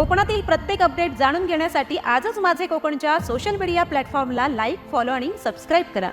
कोकणातील प्रत्येक अपडेट जाणून घेण्यासाठी आजच माझे कोकणच्या सोशल मीडिया प्लॅटफॉर्मला लाईक फॉलो आणि सबस्क्राईब करा.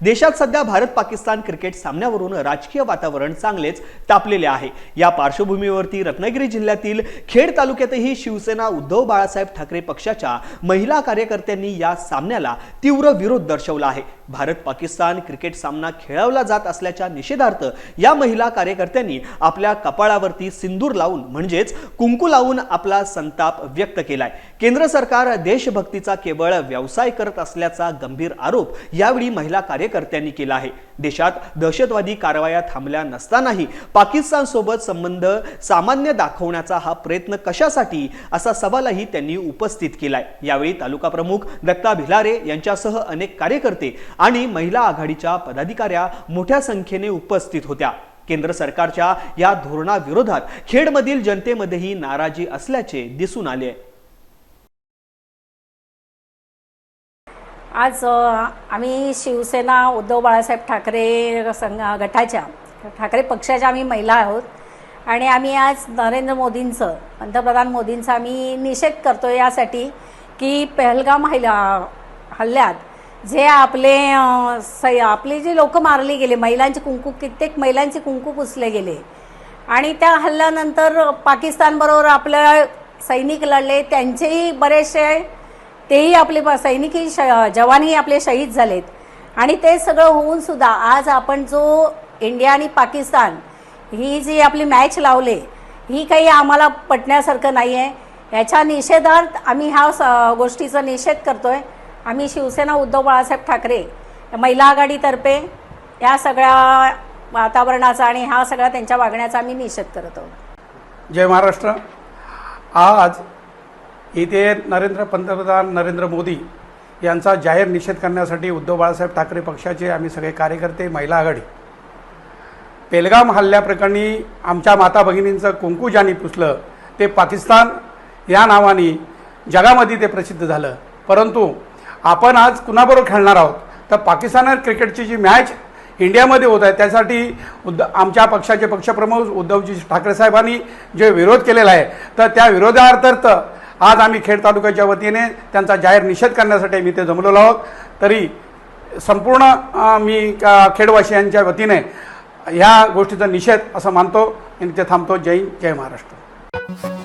देशात सध्या भारत पाकिस्तान क्रिकेट सामन्यावरून राजकीय वातावरण चांगलेच तापलेले आहे. या पार्श्वभूमीवरती रत्नागिरी जिल्ह्यातील खेड तालुक्यातही शिवसेना उद्धव बाळासाहेब ठाकरे पक्षाच्या महिला कार्यकर्त्यांनी या सामन्याला तीव्र विरोध दर्शवला आहे. भारत पाकिस्तान क्रिकेट सामना खेळवला जात असल्याच्या निषेधार्थ या महिला कार्यकर्त्यांनी आपल्या कपाळावरती सिंदूर लावून म्हणजेच कुंकू लावून आपला संताप व्यक्त केलाय. केंद्र सरकार देशभक्तीचा केवळ व्यवसाय करत असल्याचा गंभीर आरोप यावेळी महिला कार्यकर्त्यांनी केला आहे. देशात दहशतवादी कारवाया थांबल्या नसतानाही पाकिस्तान सोबत संबंध सामान्य दाखवण्याचा हा प्रयत्न कशासाठी असा सवालही त्यांनी उपस्थित केलाय. यावेळी तालुका प्रमुख दत्ता भिलारे यांच्यासह अनेक कार्यकर्ते आणि महिला आघाडीच्या पदाधिकाऱ्या मोठ्या संख्येने उपस्थित होत्या. केंद्र सरकारच्या या धोरणाविरोधात खेडमधील जनतेमध्येही नाराजी असल्याचे दिसून आले. आज आम्ही शिवसेना उद्धव बाळासाहेब ठाकरे संघ गटाच्या ठाकरे पक्षाच्या आम्ही महिला आहोत. आणि आम्ही आज नरेंद्र मोदींचं पंतप्रधान मोदींचा आम्ही निषेध करतो यासाठी की पहलगाम हल्ला हल्ल्यात जे आपले सै आपली जी लोक मारली गेले महिलांची कुंकू कित्येक महिलांचे कुंकू पुसले गेले. आणि त्या हल्ल्यानंतर पाकिस्तानबरोबर आपल्या सैनिक लढले त्यांचेही बरेचसे तेही आपले सैनिकही श जवानही आपले शहीद झालेत. आणि ते सगळं होऊन सुद्धा आज आपण जो इंडिया आणि पाकिस्तान ही जी आपली मॅच लावले ही काही आम्हाला पटण्यासारखं नाही आहे याच्या निषेधार्थ आम्ही ह्या स गोष्टीचा निषेध करतो आहे आम्ही शिवसेना उद्धव बाळासाहेब ठाकरे महिला आघाडीतर्फे या सगळ्या वातावरणाचा आणि ह्या सगळ्या त्यांच्या वागण्याचा आम्ही निषेध करत आहोत. जय महाराष्ट्र. आज इथे नरेंद्र पंतप्रधान नरेंद्र मोदी यांचा जाहीर निषेध करण्यासाठी उद्धव बाळासाहेब ठाकरे पक्षाचे आम्ही सगळे कार्यकर्ते महिला आघाडी. पेलगाम हल्ल्याप्रकरणी आमच्या माता भगिनींचं कुंकू ज्यांनी पुसलं ते पाकिस्तान या नावाने जगामध्ये ते प्रसिद्ध झालं. परंतु आपण आज कुणाबरोबर खेळणार आहोत? तर पाकिस्तान क्रिकेटची जी मॅच इंडियामध्ये होत आहे त्यासाठी उद्ध आमच्या पक्षाचे पक्षप्रमुख उद्धवजी ठाकरे साहेबांनी जे विरोध केलेला आहे तर त्या विरोधार्थ आज आम्ही खेड तालुक्याच्या वतीने त्यांचा जाहीर निषेध करण्यासाठी आम्ही ते जमलेलो आहोत. तरी संपूर्ण मी खेडवासियांच्या वतीने ह्या गोष्टीचा निषेध असं मानतो. आणि ते थांबतो. जय जय महाराष्ट्र.